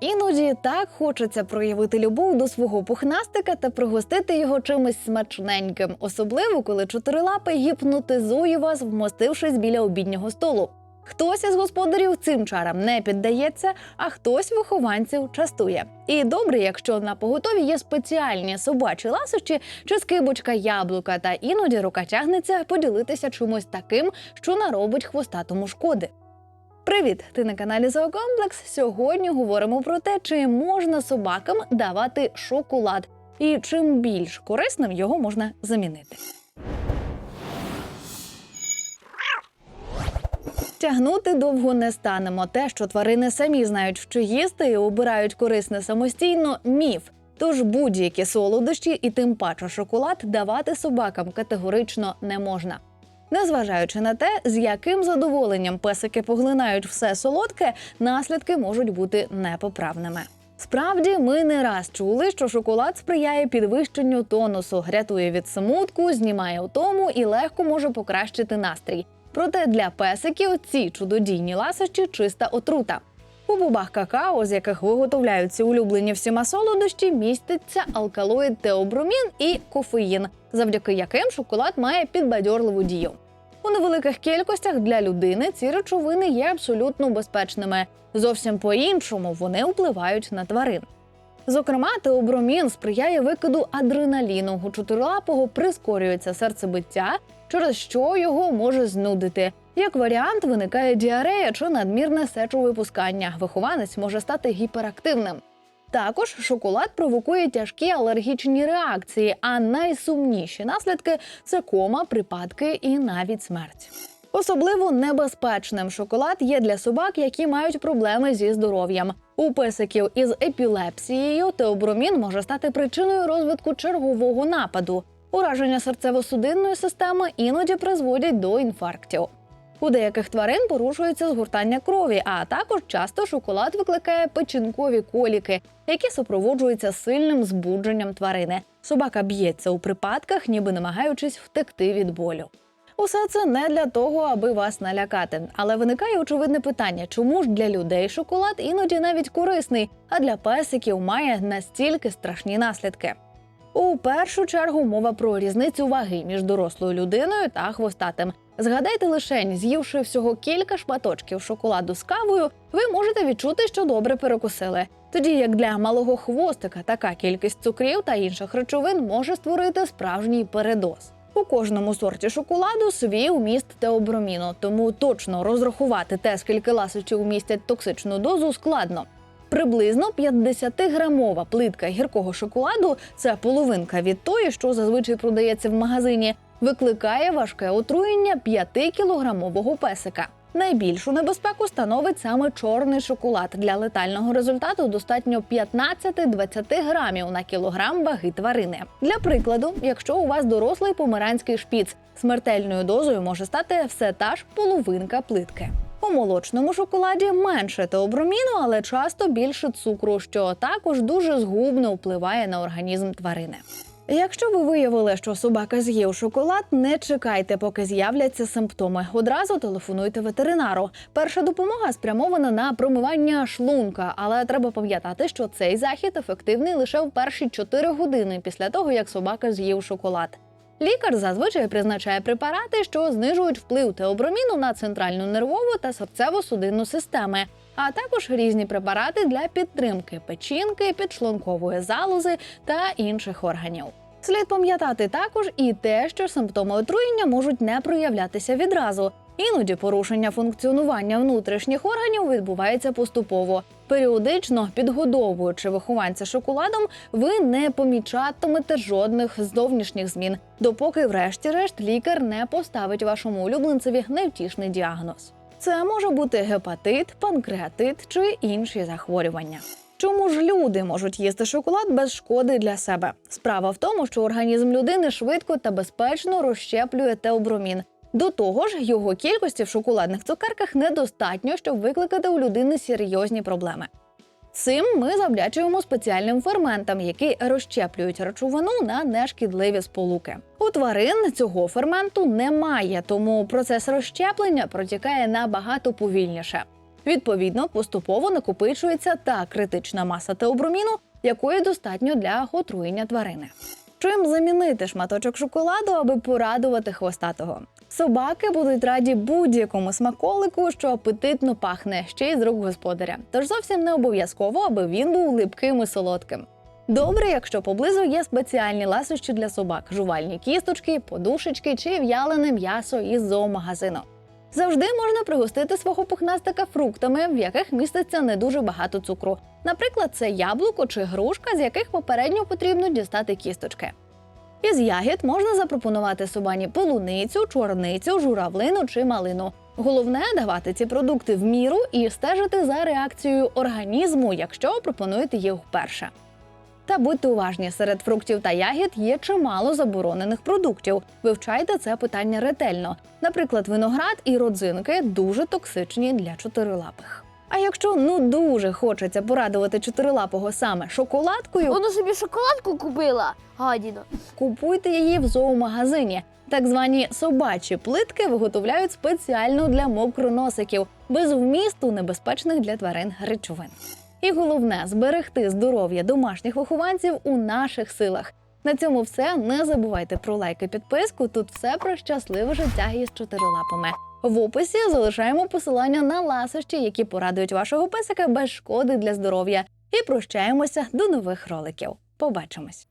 Іноді так хочеться проявити любов до свого пухнастика та пригостити його чимось смачненьким, особливо коли чотирилапий гіпнотизує вас, вмостившись біля обіднього столу. Хтось із господарів цим чарам не піддається, а хтось вихованців частує. І добре, якщо на поготові є спеціальні собачі ласощі чи скибочка яблука, та іноді рука тягнеться поділитися чимось таким, що наробить хвостатому шкоди. Привіт! Ти на каналі Зоокомплекс. Сьогодні говоримо про те, чи можна собакам давати шоколад і чим більш корисним його можна замінити. Тягнути довго не станемо. Те, що тварини самі знають, що їсти і обирають корисне самостійно, міф. Тож будь-які солодощі і тим паче шоколад давати собакам категорично не можна. Незважаючи на те, з яким задоволенням песики поглинають все солодке, наслідки можуть бути непоправними. Справді, ми не раз чули, що шоколад сприяє підвищенню тонусу, рятує від смутку, знімає утому і легко може покращити настрій. Проте для песиків ці чудодійні ласощі чиста отрута. У бубах какао, з яких виготовляються улюблені всіма солодощі, міститься алкалоїд теобромін і кофеїн, завдяки яким шоколад має підбадьорливу дію. У невеликих кількостях для людини ці речовини є абсолютно безпечними. Зовсім по-іншому вони впливають на тварин. Зокрема, теобромін сприяє викиду адреналіну. У чотирилапого прискорюється серцебиття, через що його може знудити. Як варіант, виникає діарея чи надмірне сечовипускання. Вихованець може стати гіперактивним. Також шоколад провокує тяжкі алергічні реакції, а найсумніші наслідки це кома, припадки і навіть смерть. Особливо небезпечним шоколад є для собак, які мають проблеми зі здоров'ям. У песиків із епілепсією теобромін може стати причиною розвитку чергового нападу. Ураження серцево-судинної системи іноді призводять до інфарктів. У деяких тварин порушується згортання крові, а також часто шоколад викликає печінкові коліки, які супроводжуються сильним збудженням тварини. Собака б'ється у припадках, ніби намагаючись втекти від болю. Усе це не для того, аби вас налякати. Але виникає очевидне питання, чому ж для людей шоколад іноді навіть корисний, а для песиків має настільки страшні наслідки. У першу чергу мова про різницю ваги між дорослою людиною та хвостатим. Згадайте лише, з'ївши всього кілька шматочків шоколаду з кавою, ви можете відчути, що добре перекусили. Тоді як для малого хвостика така кількість цукрів та інших речовин може створити справжній передоз. У кожному сорті шоколаду свій вміст теоброміну, тому точно розрахувати те, скільки ласощів містять токсичну дозу, складно. Приблизно 50-грамова плитка гіркого шоколаду це половинка від тої, що зазвичай продається в магазині, викликає важке отруєння 5-кілограмового песика. Найбільшу небезпеку становить саме чорний шоколад. Для летального результату достатньо 15-20 грамів на кілограм ваги тварини. Для прикладу, якщо у вас дорослий померанський шпіц, смертельною дозою може стати все та ж половинка плитки. У молочному шоколаді менше теоброміну, але часто більше цукру, що також дуже згубно впливає на організм тварини. Якщо ви виявили, що собака з'їв шоколад, не чекайте, поки з'являться симптоми. Одразу телефонуйте ветеринару. Перша допомога спрямована на промивання шлунка, але треба пам'ятати, що цей захід ефективний лише в перші 4 години після того, як собака з'їв шоколад. Лікар зазвичай призначає препарати, що знижують вплив теоброміну на центральну нервову та серцево-судинну системи, а також різні препарати для підтримки печінки, підшлункової залози та інших органів. Слід пам'ятати також і те, що симптоми отруєння можуть не проявлятися відразу. Іноді порушення функціонування внутрішніх органів відбувається поступово. Періодично підгодовуючи вихованця шоколадом, ви не помічатимете жодних зовнішніх змін, допоки, врешті-решт, лікар не поставить вашому улюбленцеві невтішний діагноз. Це може бути гепатит, панкреатит чи інші захворювання. Чому ж люди можуть їсти шоколад без шкоди для себе? Справа в тому, що організм людини швидко та безпечно розщеплює теобромін. До того ж, його кількості в шоколадних цукерках недостатньо, щоб викликати у людини серйозні проблеми. Цим ми завдячуємо спеціальним ферментам, які розщеплюють речовину на нешкідливі сполуки. У тварин цього ферменту немає, тому процес розщеплення протікає набагато повільніше. Відповідно, поступово накопичується та критична маса теоброміну, якої достатньо для отруєння тварини. Чим замінити шматочок шоколаду, аби порадувати хвостатого? Собаки будуть раді будь-якому смаколику, що апетитно пахне ще й з рук господаря. Тож зовсім не обов'язково, аби він був липким і солодким. Добре, якщо поблизу є спеціальні ласощі для собак, жувальні кісточки, подушечки чи в'ялене м'ясо із зоомагазину. Завжди можна пригостити свого пухнастика фруктами, в яких міститься не дуже багато цукру. Наприклад, це яблуко чи грушка, з яких попередньо потрібно дістати кісточки. Із ягід можна запропонувати собані полуницю, чорницю, журавлину чи малину. Головне давати ці продукти в міру і стежити за реакцією організму, якщо пропонуєте їх вперше. Та будьте уважні, серед фруктів та ягід є чимало заборонених продуктів. Вивчайте це питання ретельно. Наприклад, виноград і родзинки дуже токсичні для чотирилапих. А якщо ну дуже хочеться порадувати чотирилапого саме шоколадкою, Вона собі шоколадку купила, гадіна. купуйте її в зоомагазині. Так звані собачі плитки виготовляють спеціально для мокроносиків, без вмісту небезпечних для тварин речовин. І головне зберегти здоров'я домашніх вихованців у наших силах. На цьому все. Не забувайте про лайк і підписку. Тут все про щасливе життя із чотирилапами. В описі залишаємо посилання на ласощі, які порадують вашого песика без шкоди для здоров'я. І прощаємося до нових роликів. Побачимось!